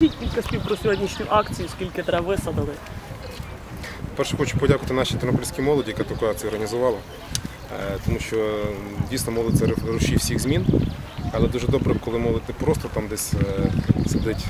Кілька слів про сьогоднішню акцію, скільки треба висадили. Перше хочу подякувати нашій тернопільській молоді, яка таку акцію організувала, тому що дійсно молодь це рушій всіх змін. Але дуже добре, коли молодь не просто там десь е, сидить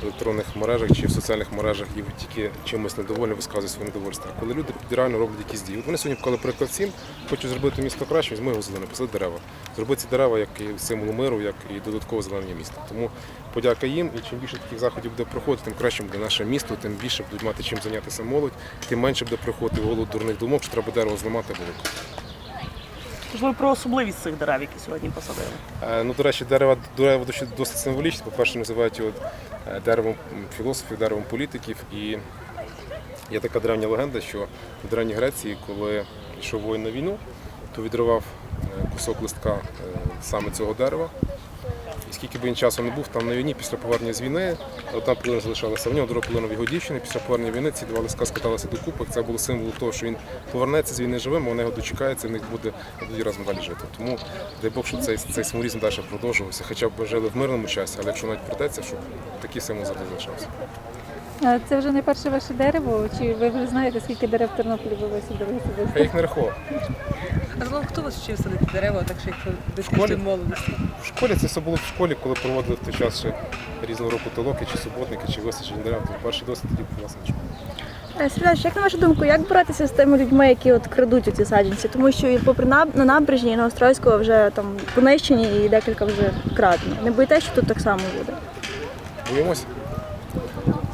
в електронних мережах чи в соціальних мережах і тільки чимось недовольні висказує своє недовольство. А коли люди реально роблять якісь дії. От Вони сьогодні вкали приклад всім, хочуть зробити місто краще, візьми його зелене, посади дерева. Зробити ці дерева як і символ миру, як і додаткове зеленення міста. Тому подяка їм. І чим більше таких заходів буде проходити, тим краще буде наше місто, тим більше будуть мати чим зайнятися молодь, тим менше буде приходити голову дурних думок, що треба дерево зламати викопати. Можливо, про особливість цих дерев, які сьогодні посадили. Е, Ну, до речі, дерева дерево досить, символічні. По-перше, називають його е, деревом філософів, деревом політиків. І є така древня легенда, що в Древній Греції, коли йшов воїн на війну, то відривав е, кусок листка саме цього дерева. Скільки б він часу не був там на війні, після повернення з війни, одна половина залишалася в нього, друга половина в його дівчини. Після повернення війни ці два листка скаталися до купок. Це було символом того, що він повернеться з війни живим, а вона його дочекається, і в них буде тоді разом далі жити. Тому дай Бог, щоб цей, цей символізм далі продовжувався, хоча б жили в мирному часі, але якщо навіть придеться, щоб такий символ завжди залишався. А Це вже не перше ваше дерево, чи ви вже знаєте, скільки дерев в Тернополі ви висадили Я їх не рахував. А загалом хто вас вчив садити дерева, так що якщо школі? дитинстві молодості? В школі це все було в школі, коли проводили в той час ще різного року толоки, чи суботники, чи висаджені дерева. То перший досвід тоді був власне. в школі. Сергій, як на вашу думку, як боротися з тими людьми, які от крадуть ці саджанці? Тому що і попри наб- на набережні і на Острозького вже там понищені і декілька вже крадено. Не боїтеся, що тут так само буде? Боїмося.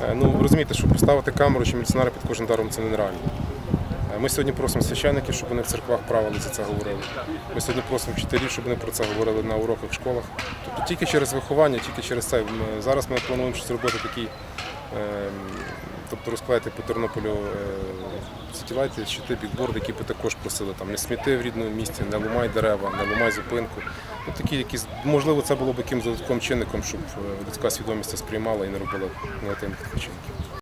Е, Ну, розумієте, що поставити камеру чи міліціонера під кожним даром це нереально. Е, Ми сьогодні просимо священників, щоб вони в церквах правили за це говорили. Ми сьогодні просимо вчителів, щоб вони про це говорили на уроках в школах. Тобто тільки через виховання, тільки через це. Зараз ми плануємо щось робити такий, ем, тобто розклеїти по Тернополю сітілайти, щити, бікборди, які би також просили там не сміти в рідному місці, не ломай дерева, не ломай зупинку. Ну, такі якісь, можливо, це було б якимось додатковим чинником, щоб е, людська свідомість це сприймала і не робила негативних вчинків.